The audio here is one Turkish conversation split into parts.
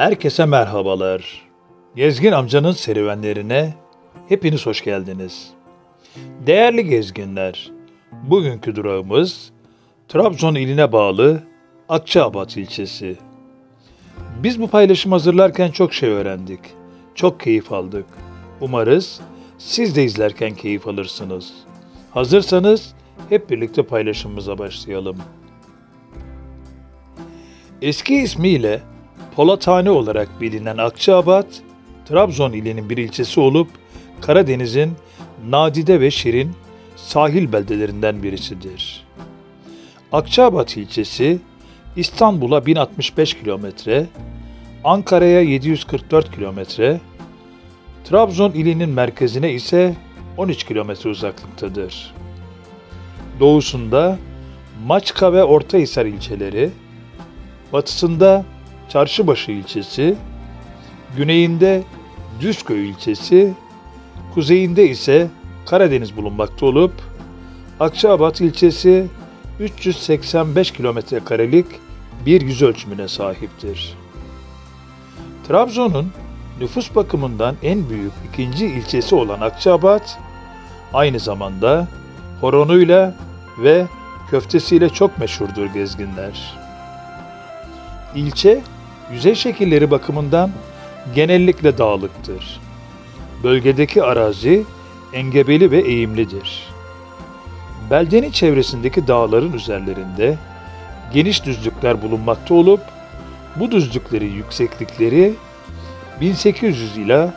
Herkese merhabalar. Gezgin amcanın serüvenlerine hepiniz hoş geldiniz. Değerli gezginler, bugünkü durağımız Trabzon iline bağlı Akçaabat ilçesi. Biz bu paylaşım hazırlarken çok şey öğrendik. Çok keyif aldık. Umarız siz de izlerken keyif alırsınız. Hazırsanız hep birlikte paylaşımımıza başlayalım. Eski ismiyle Polathane olarak bilinen Akçaabat, Trabzon ilinin bir ilçesi olup Karadeniz'in nadide ve şirin sahil beldelerinden birisidir. Akçaabat ilçesi İstanbul'a 1065 kilometre, Ankara'ya 744 kilometre, Trabzon ilinin merkezine ise 13 kilometre uzaklıktadır. Doğusunda Maçka ve Ortahisar ilçeleri, batısında Çarşıbaşı ilçesi, güneyinde Düzköy ilçesi, kuzeyinde ise Karadeniz bulunmakta olup Akçaabat ilçesi 385 kilometre karelik bir yüz ölçümüne sahiptir. Trabzon'un nüfus bakımından en büyük ikinci ilçesi olan Akçaabat, aynı zamanda horonuyla ve köftesiyle çok meşhurdur gezginler. İlçe, yüzey şekilleri bakımından genellikle dağlıktır. Bölgedeki arazi engebeli ve eğimlidir. Beldenin çevresindeki dağların üzerlerinde geniş düzlükler bulunmakta olup bu düzlüklerin yükseklikleri 1800 ila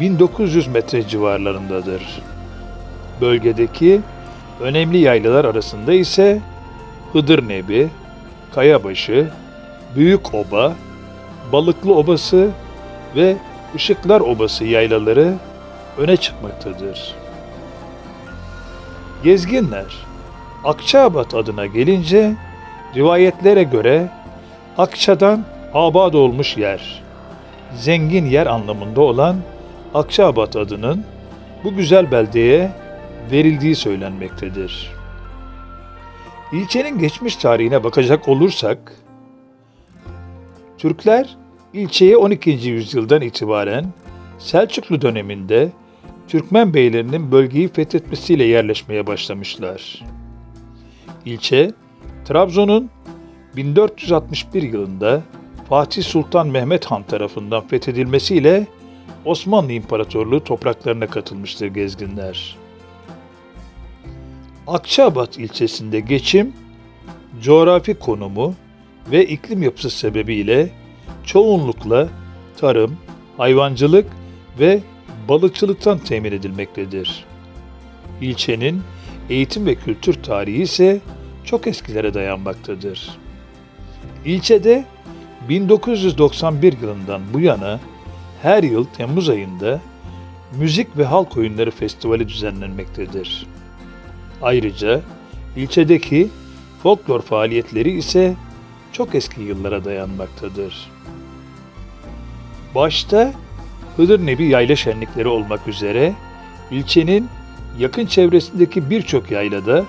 1900 metre civarlarındadır. Bölgedeki önemli yaylalar arasında ise Hıdır Nebi, Kayabaşı, Büyük Oba, Balıklı Obası ve Işıklar Obası yaylaları öne çıkmaktadır. Gezginler, Akçaabat adına gelince rivayetlere göre Akça'dan abad olmuş yer, zengin yer anlamında olan Akçaabat adının bu güzel beldeye verildiği söylenmektedir. İlçenin geçmiş tarihine bakacak olursak, Türkler ilçeye 12. yüzyıldan itibaren Selçuklu döneminde Türkmen beylerinin bölgeyi fethetmesiyle yerleşmeye başlamışlar. İlçe, Trabzon'un 1461 yılında Fatih Sultan Mehmet Han tarafından fethedilmesiyle Osmanlı İmparatorluğu topraklarına katılmıştır gezginler. Akçaabat ilçesinde geçim, coğrafi konumu ve iklim yapısı sebebiyle çoğunlukla tarım, hayvancılık ve balıkçılıktan temin edilmektedir. İlçenin eğitim ve kültür tarihi ise çok eskilere dayanmaktadır. İlçede 1991 yılından bu yana her yıl Temmuz ayında Müzik ve Halk Oyunları Festivali düzenlenmektedir. Ayrıca ilçedeki folklor faaliyetleri ise çok eski yıllara dayanmaktadır. Başta Hıdır Nebi yayla şenlikleri olmak üzere ilçenin yakın çevresindeki birçok yaylada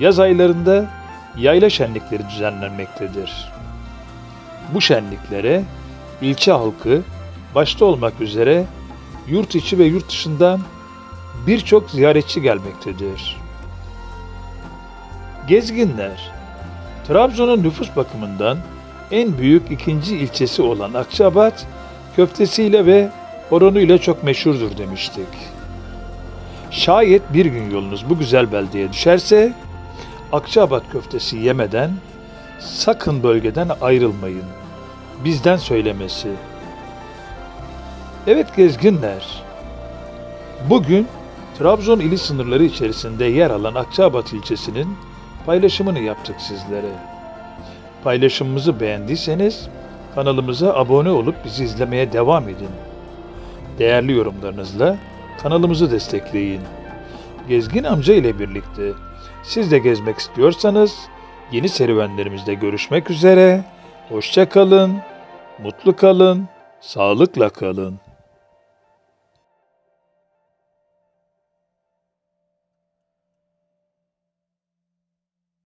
yaz aylarında yayla şenlikleri düzenlenmektedir. Bu şenliklere ilçe halkı başta olmak üzere yurt içi ve yurt dışından birçok ziyaretçi gelmektedir. Gezginler Trabzon'un nüfus bakımından en büyük ikinci ilçesi olan Akçabat, köftesiyle ve horonuyla çok meşhurdur demiştik. Şayet bir gün yolunuz bu güzel beldeye düşerse, Akçabat köftesi yemeden sakın bölgeden ayrılmayın. Bizden söylemesi. Evet gezginler, bugün Trabzon ili sınırları içerisinde yer alan Akçabat ilçesinin paylaşımını yaptık sizlere. Paylaşımımızı beğendiyseniz kanalımıza abone olup bizi izlemeye devam edin. Değerli yorumlarınızla kanalımızı destekleyin. Gezgin amca ile birlikte siz de gezmek istiyorsanız yeni serüvenlerimizde görüşmek üzere. Hoşça kalın, mutlu kalın, sağlıkla kalın.